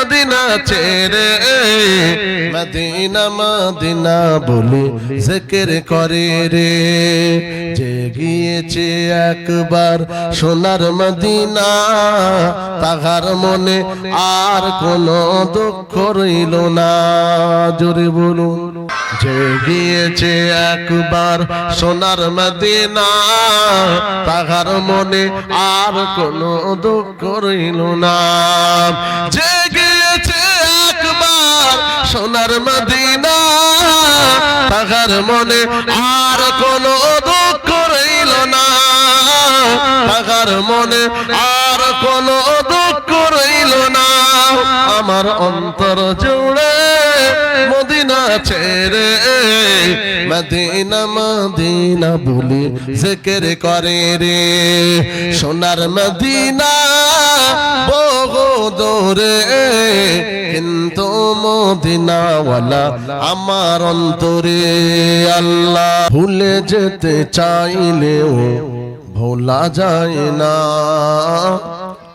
Medina ছেড়ে Medina Medina বলে জিকির করে রে। যে গিয়েছে একবার সোনার মদিনা, তাহার মনে আর কোনো দুঃখ রইল না। জোরে বলুন যে গিয়েছে একবার সোনার মদিনা, তাহার মনে আর কোনো দুঃখ রইল না। যে সোনার মদিনা, তাহার মনে আর কোনো দুঃখ রইল না। তাহার মনে আর কোনো দুঃখ রইল না। আমার অন্তর জুড়ে মদিনা ছেড়ে, মদিনা মদিনা বলি জিকির করে রে। সোনার মদিনা দূরে কিন্তু মদিনাওয়ালা আমার অন্তরে আল্লাহ ভুলে যেতে চাইলেও ভোলা যায় না।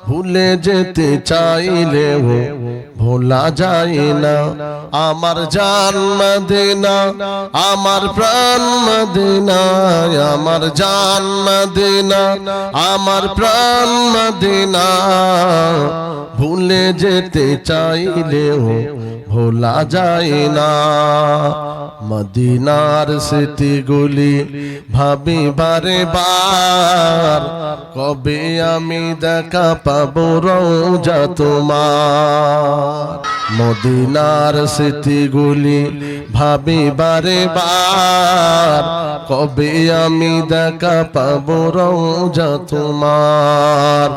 ভুলে যেতে চাইলেও ভোলা যায় না। আমার জান মদিনা, আমার প্রাণ মদিনা, আমার জান মদিনা, আমার প্রাণ মদিনা। ভুলে যেতে চাইলেও ভোলা যায় না। মদিনার স্মৃতিগুলি ভাবি বারে বার কবে আমি দেখা পাবো রোজা তোমার? মদিনার স্মৃতিগুলি ভাবি বারে বার, কবে আমি দেখা পাবো রোজা তোমার?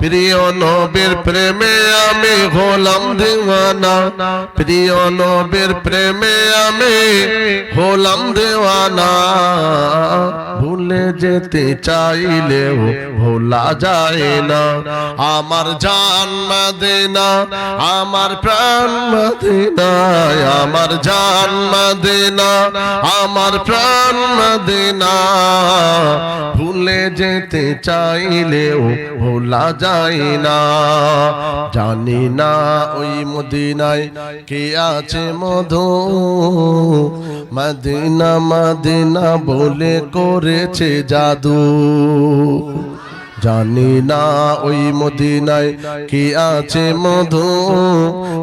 প্রিয় নবীর প্রেমে আমি হলাম দেওয়ানা। প্রিয় নবীর প্রেমে আমি হলাম দেওয়ানা। ভুলে যেতে চাইলেও ভোলা যায় না। আমার জান মদিনা, আমার প্রাণ মদিনা আমার জান মদিনা আমার প্রাণ মদিনা ভুলে যেতে চাইলেও ভোলা যায় না। জানি না ওই মদিনায় কে আছে মধু। মদিনা মদিনা বলে করেছে জাদু। জানি না ওই মদিনায় কি আছে মধু।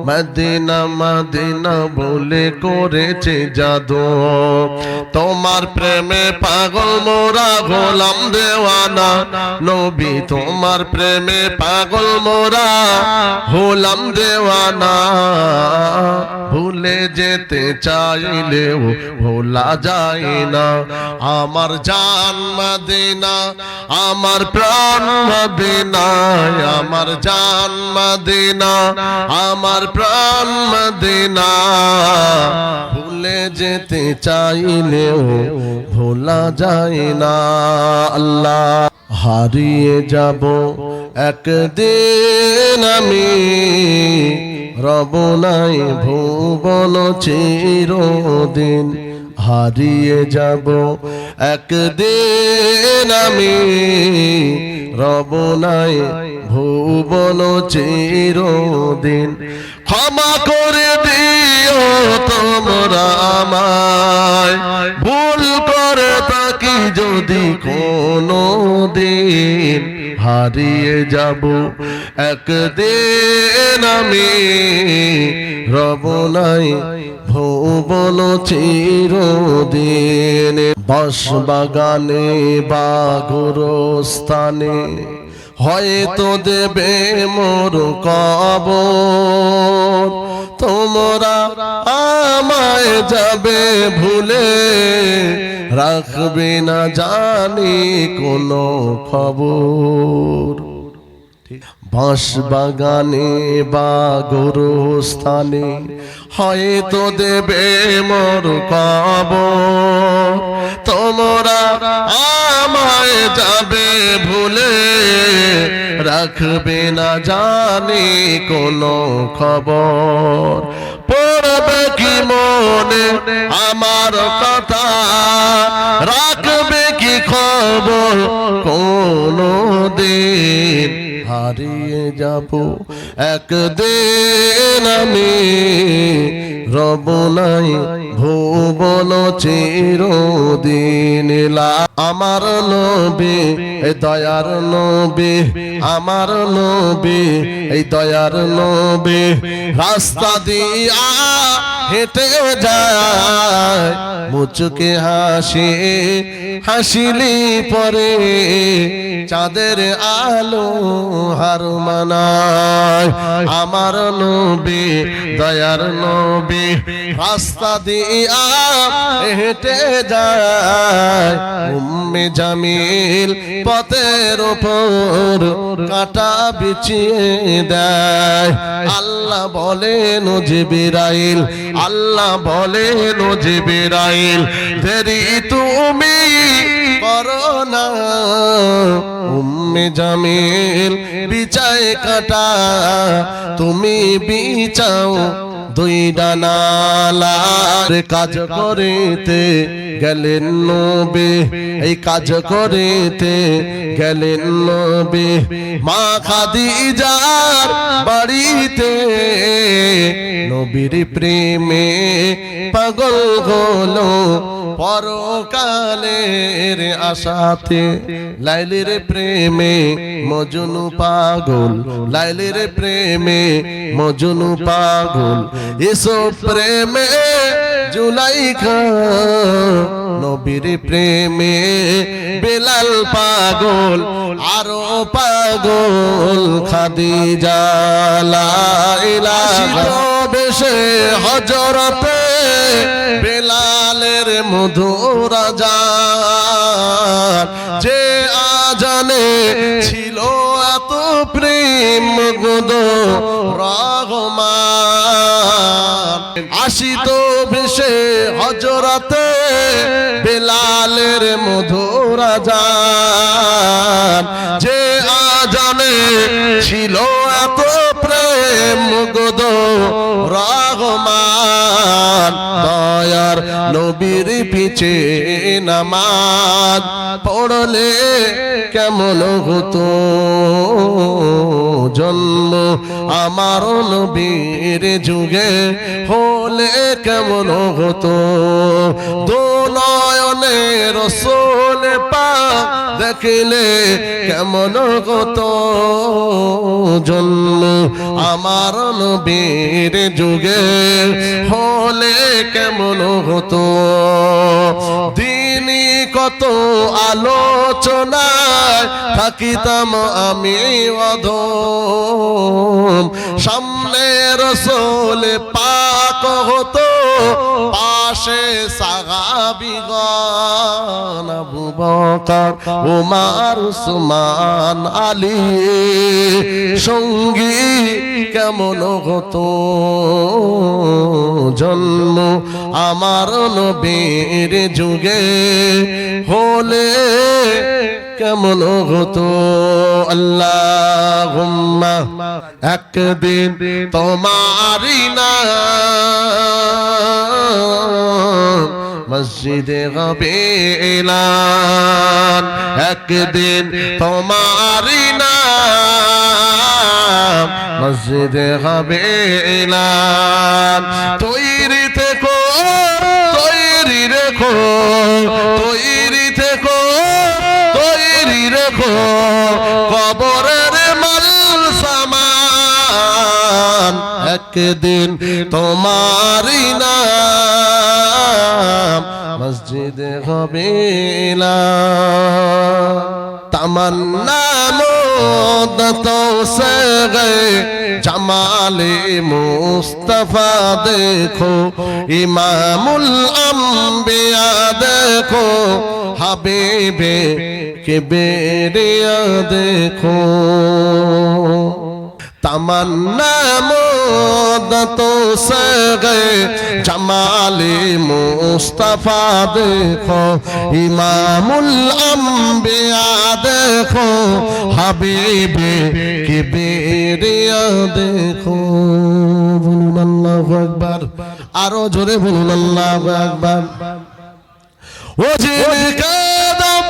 মদিনা মদিনা বলে করেছে জাদু। তোমার প্রেমে পাগল মোরা গোলাম দেওয়ানা। নবী, তোমার প্রেমে পাগল মোরা হোলাম দেওয়ানা। ভুলে যেতে চাইলেও ভোলা যায় না। আমার জান মদিনা, আমার প্রাণ মদিনা আমার জান মদিনা আমার প্রাণ মদিনা ভুলে যেতে চাইলেও ভোলা যায় না, আল্লাহ। হারিয়ে যাব একদিন আমি, রব নাই ভুবন চিরদিন। হারিয়ে যাব একদিন আমি রব নাই ভুবন চিরদিন। ক্ষমা করে দিও তোমরা আমায়। ভুল করে তাকি যদি কোনো দিন হারিয়ে যাব একদিন আমি। রব নাই ভুবন চিরদিন বাস বাগানে বা স্থানে হয়তো দেবে মোর কব তোমরা আমায় যাবে ভুলে। রাখবে না জানি কোনো খবর। বাঁশ বাগানে বা গোরস্থানে হয়তো দেবে মোর কব তোমরা আমায় যাবে ভুলে। রাখবে না জানি কোনো খবর। পড়বে কি মনে আমার কথা? রাখবে কি খবর কোনো দিন? হারিয়ে যাব। একদিন আমি রব নাই। ভুবন চিরদিন আমার নবী, এই দয়ার নবী, আমার নবী, এই দয়ার নবী, রাস্তা দিয়া হেঁটে যায়, মুচুকে হাসি, হাসিলি পরে, চাঁদের আলো হার মানায়, আমার নবী, দয়ার নবী, রাস্তা দিয়া হেঁটে যায়। উম্মে জামিল পথের ওপর কাটা বিছিয়ে দেয়। আল্লাহ বলেন জিবিরাইল, আল্লাহ বলেন জিবিরাইল, দেরি তুমি করো না। উম্মে জামিল, বিছায় কাটা, তুমি বিছাও দুই ডানালার কাজ করিতে গেলেন নবে, এই কাজ করেতে গেলেন নবে। মা খাদিজার বাড়িতে নবীর প্রেমে পাগল হলো পরকালের আশাতে। লাইলের প্রেমে মজনু পাগল, লাইলের প্রেমে মজনু পাগল। এসব প্রেমে জুলাইখা নবীর প্রেমে বেলাল পাগল আরও পাগল খাদিজা লা ইলাহা বেশে হজরতে বেলালের মধুর আজান যে আজানে ছিল এত প্রেম গুদ রহমান। আসিত বেশে হজরতে বেলালের মধুর আজান। যে আজানে ছিল এত প্রেম গুদ রহমান। দয়ার নবীর পিছে নামাজ পড়লে কেমন হতো? জন্ম আমার নবীর যুগে হলে কেমন হতো? দো নয়নে রসোল পা দেখিলে কেমন হতো? জন্ম আমার নবীর যুগে হলে কেমন হতো? কত আলোচনায় থাকিতাম আমি অধম। সামনে রসোল পাক হতো পাশে সাগাবিগণ আবু বকর ওমার উসমান, আলী সঙ্গী কেমন হতো? জন্ম আমার নবীর যুগে হলে কেমন হতো? আল্লাহ একদিন তোমারি না মসজিদে হবে এলান একদিন তোমারি না মসজিদে হবে এলান তৈরি থেকো তৈরি রেখো তৈরি থেকো তৈরি রেখো। কবরের মাল সামান। একদিন তোমারি নাম। মসজিদ হবে না। তামান্না জামালে মুস্তফা দেখো, ইমামুল আম্বিয়া দেখো, হাবিবে কে বেরিয়া দেখো। তামান্না তো সে গে জামালে মুস্তাফা দেখো, ইমামুল আম্বিয়া দেখো, হাবিবে কিবিরিয়া দেখো। বলুন আল্লাহু আকবার, আরও জোরে বলুন আল্লাহু একবার ও যে আদম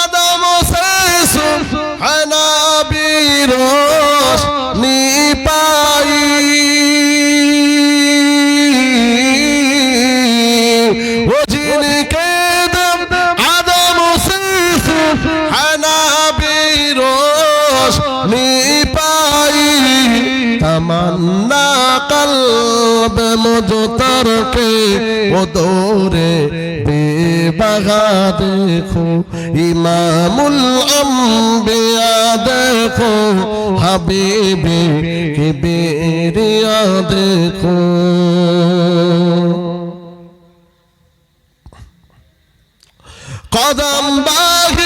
আদম শেষ হানাবি মজ তারকে ও দৌড়ে বেবাগা দেখো। ইমামুল আম্বিয়া দেখো হাবিবি কিবিরিয়া দেখো। কদম বাহি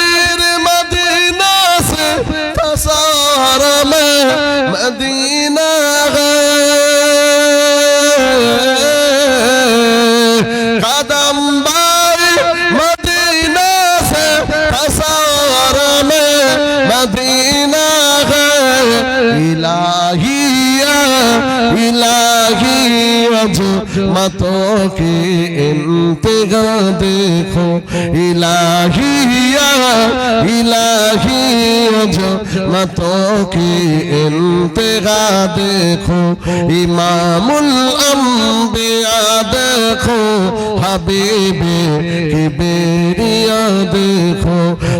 अजमतों की इंतहा देखो इलाहिया इलाही अजमतों की इंतहा देखो इमामुल अंबिया देखो हबीबी की बेरिया देखो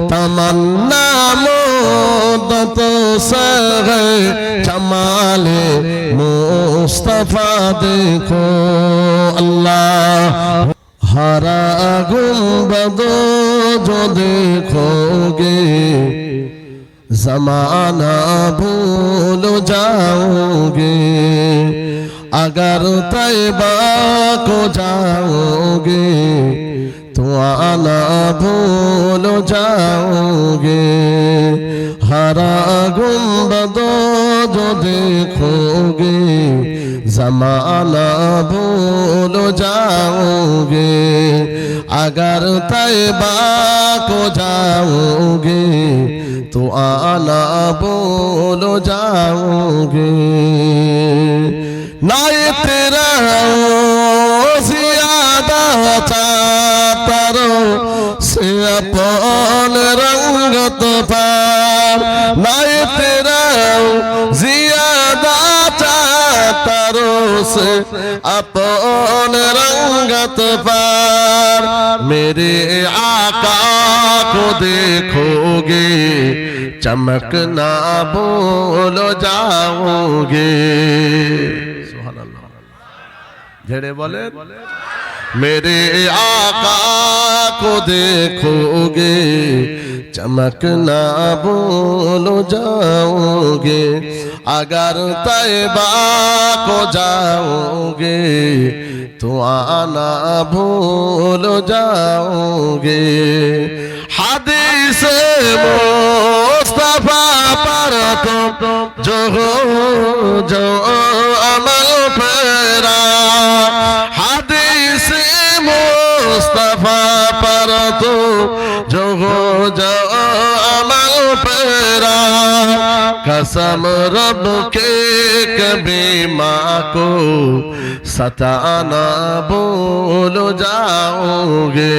तमन्ना मुद्दतों से गए जमाले मुस्तफा देखो अल्लाह हरा गुम्बद जो देखोगे जमाना भूल जाओगे अगर तैबा को जाओगे तो आना भूल जाओगे हरा गुम्बदो जो देखोगे जमाना भूल जाओगे अगर तैबा को जाओगे तो आना भूल जाओगे ना ये तेरा ज्यादा चातरो से अपन रंगत पार अपन रंगत पार मेरे आका को देखोगे चमकना बोल जाओगे झेड़े बोले मेरे आका को देखोगे चमकना बोल जाओगे। अगर तैबा को जाओगे तो आना भूल जाओगे। हदीस मुस्तफ़ा पर तुम जो हो, जो अमल फेरा মুস্তফা পারত যোগ যা আমার फेरा कसम रब के कभी माँ को सताना बोल जाओगे।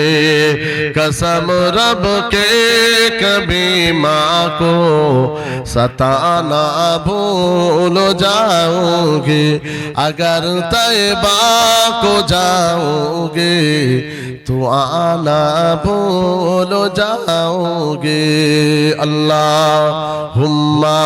कसम रब के कभी माँ को सताना भूल जाओगे। अगर तैबा को जाओगे تو آنا بھول جاؤ گے اللہ ہما